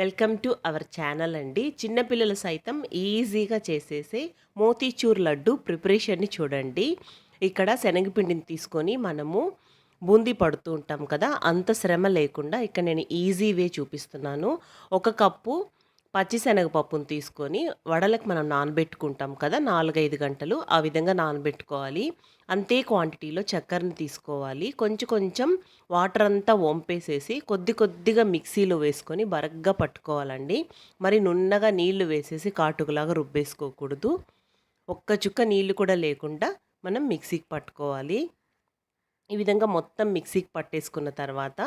Welcome to our channel అండి. చిన్నపిల్లలు సైతం ఈజీగా చేసేసే మోతీచూర్ లడ్డు ప్రిపరేషన్ని చూడండి. ఇక్కడ శనగపిండిని తీసుకొని మనము బూందీ పడుతూ ఉంటాం కదా అంత శ్రమ లేకుండా ఇక్కడ నేను ఈజీ వే చూపిస్తున్నాను. ఒక కప్పు పచ్చిశనగపప్పును తీసుకొని వడలకు మనం నానబెట్టుకుంటాం కదా నాలుగైదు గంటలు ఆ విధంగా నానబెట్టుకోవాలి. అంతే క్వాంటిటీలో చక్కెరను తీసుకోవాలి. కొంచెం కొంచెం వాటర్ అంతా వంపేసేసి కొద్ది కొద్దిగా మిక్సీలో వేసుకొని బరగ్గా పట్టుకోవాలండి. మరి నున్నగా నీళ్ళు వేసేసి కాటుకులాగా రుబ్బేసుకోకూడదు. ఒక్క చుక్క నీళ్ళు కూడా లేకుండా మనం మిక్సీకి పట్టుకోవాలి. ఈ విధంగా మొత్తం మిక్సీకి పట్టేసుకున్న తర్వాత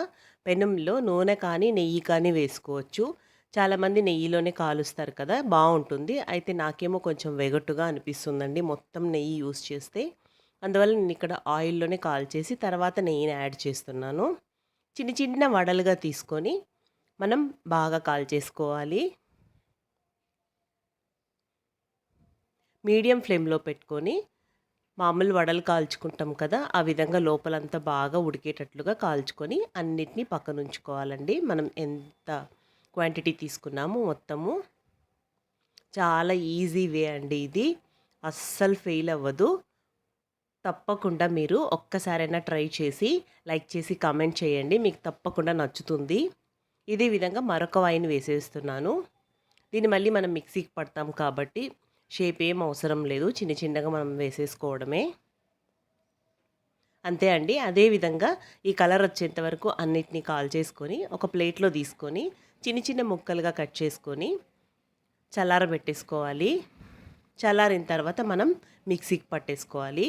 పెనంలో నూనె కానీ నెయ్యి కానీ వేసుకోవచ్చు. చాలామంది నెయ్యిలోనే కాలుస్తారు కదా బాగుంటుంది అయితే నాకేమో కొంచెం వెగట్టుగా అనిపిస్తుందండి మొత్తం నెయ్యి యూస్ చేస్తే. అందువల్ల నేను ఇక్కడ ఆయిల్లోనే కాల్చేసి తర్వాత నెయ్యిని యాడ్ చేస్తున్నాను. చిన్న చిన్న వడలుగా తీసుకొని మనం బాగా కాల్చేసుకోవాలి మీడియం ఫ్లేమ్లో పెట్టుకొని మామూలు వడలు కాల్చుకుంటాం కదా ఆ విధంగా లోపలంతా బాగా ఉడికేటట్లుగా కాల్చుకొని అన్నిటినీ పక్కన ఉంచుకోవాలండి మనం ఎంత క్వాంటిటీ తీసుకున్నాము మొత్తము. చాలా ఈజీ వే అండి ఇది. అస్సలు ఫెయిల్ అవ్వదు. తప్పకుండా మీరు ఒక్కసారైనా ట్రై చేసి లైక్ చేసి కామెంట్ చేయండి. మీకు తప్పకుండా నచ్చుతుంది. ఇదే విధంగా మరొక వైన్ వేసేస్తున్నాను. దీన్ని మళ్ళీ మనం మిక్సీకి పడతాం కాబట్టి షేప్ ఏం అవసరం లేదు. చిన్న చిన్నగా మనం వేసేసుకోవడమే. అంతే అండి. అదేవిధంగా ఈ కలర్ వచ్చేంత వరకు అన్నిటినీ కాల్ చేసుకొని ఒక ప్లేట్లో తీసుకొని చిన్న చిన్న ముక్కలుగా కట్ చేసుకొని చల్లారబెట్టేసుకోవాలి చల్లారిన తర్వాత మనం మిక్సీకి పట్టేసుకోవాలి.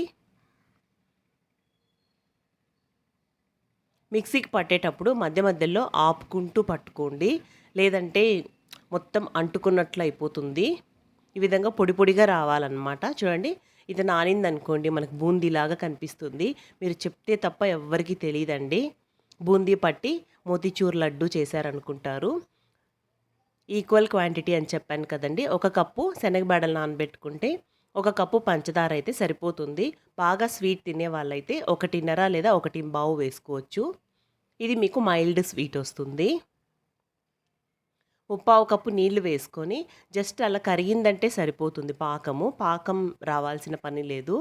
మిక్సీకి పట్టేటప్పుడు మధ్య మధ్యలో ఆపుకుంటూ పట్టుకోండి. లేదంటే మొత్తం అంటుకున్నట్లు అయిపోతుంది. ఈ విధంగా పొడి పొడిగా రావాలన్నమాట. చూడండి ఇది నానింది అనుకోండి మనకు బూందీలాగా కనిపిస్తుంది. మీరు చెప్తే తప్ప ఎవ్వరికీ తెలియదండి. బూందీ పట్టి మోతిచూర్ లడ్డు చేశారనుకుంటారు. ఈక్వల్ క్వాంటిటీ అని చెప్పాను కదండి. ఒక కప్పు శనగబేడలు నానబెట్టుకుంటే ఒక కప్పు పంచదార అయితే సరిపోతుంది. బాగా స్వీట్ తినే వాళ్ళైతే ఒకటిన్నర లేదా ఒకటి బావు వేసుకోవచ్చు. ఇది మీకు మైల్డ్ స్వీట్ వస్తుంది. ముప్పావు కప్పు నీళ్ళు వేసుకొని జస్ట్ అలా కరిగిందంటే సరిపోతుంది పాకము. పాకం రావాల్సిన పని లేదు.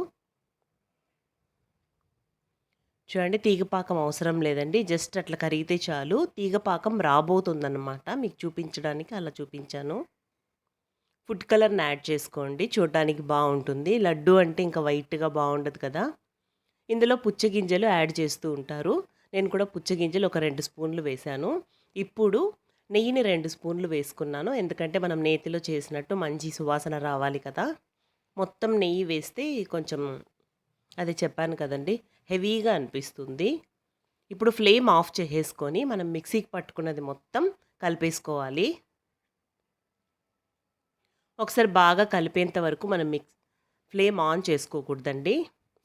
చూడండి తీగపాకం అవసరం లేదండి. జస్ట్ అట్లా కరిగితే చాలు. తీగపాకం రాబోతుందన్నమాట. మీకు చూపించడానికి అలా చూపించాను. ఫుడ్ కలర్ని యాడ్ చేసుకోండి. చూడడానికి బాగుంటుంది. లడ్డు అంటే ఇంకా వైట్గా బాగుండదు కదా. ఇందులో పుచ్చగింజలు యాడ్ చేస్తూ ఉంటారు. నేను కూడా పుచ్చగింజలు ఒక రెండు స్పూన్లు వేశాను. ఇప్పుడు నెయ్యిని రెండు స్పూన్లు వేసుకున్నాను. ఎందుకంటే మనం నేతిలో చేసినట్టు మంచి సువాసన రావాలి కదా. మొత్తం నెయ్యి వేస్తే కొంచెం అది చెప్పాను కదండి. హెవీగా అనిపిస్తుంది. ఇప్పుడు ఫ్లేమ్ ఆఫ్ చేసేసుకొని మనం మిక్సీకి పట్టుకున్నది మొత్తం కలిపేసుకోవాలి. ఒకసారి బాగా కలిపేంత వరకు మనం మిక్స్ ఫ్లేమ్ ఆన్ చేసుకోకూడదండి.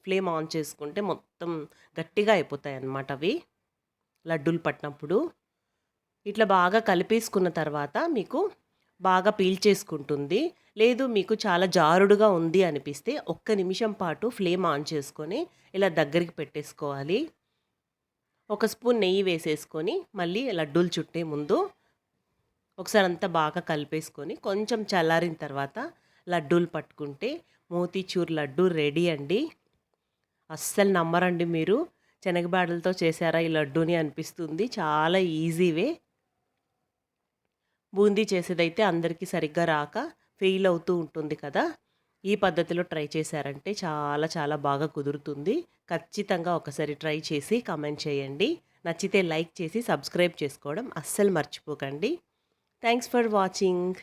ఫ్లేమ్ ఆన్ చేసుకుంటే మొత్తం గట్టిగా అయిపోతాయి అన్నమాట అవి. లడ్డూలు పట్టినప్పుడు. ఇట్లా బాగా కలిపేసుకున్న తర్వాత మీకు బాగా పీల్చేసుకుంటుంది లేదు మీకు చాలా జారుడుగా ఉంది అనిపిస్తే ఒక్క నిమిషం పాటు ఫ్లేమ్ ఆన్ చేసుకొని ఇలా దగ్గరికి పెట్టేసుకోవాలి. ఒక స్పూన్ నెయ్యి వేసేసుకొని మళ్ళీ లడ్డూలు చుట్టే ముందు ఒకసారి అంతా బాగా కలిపేసుకొని కొంచెం చల్లారిన తర్వాత లడ్డూలు పట్టుకుంటే మోతీచూర్ లడ్డు రెడీ అండి. అస్సలు నమ్మరండి మీరు. శనగబాడలతో చేశారా ఈ లడ్డూని అనిపిస్తుంది. చాలా ఈజీవే. బూందీ చేసేదైతే అందరికీ సరిగ్గా రాక ఫెయిల్ అవుతూ ఉంటుంది కదా. ఈ పద్ధతిలో ట్రై చేశారంటే చాలా చాలా బాగా కుదురుతుంది. ఖచ్చితంగా ఒకసారి ట్రై చేసి కమెంట్ చేయండి. నచ్చితే లైక్ చేసి సబ్స్క్రైబ్ చేసుకోవడం అస్సలు మర్చిపోకండి. Thanks for watching.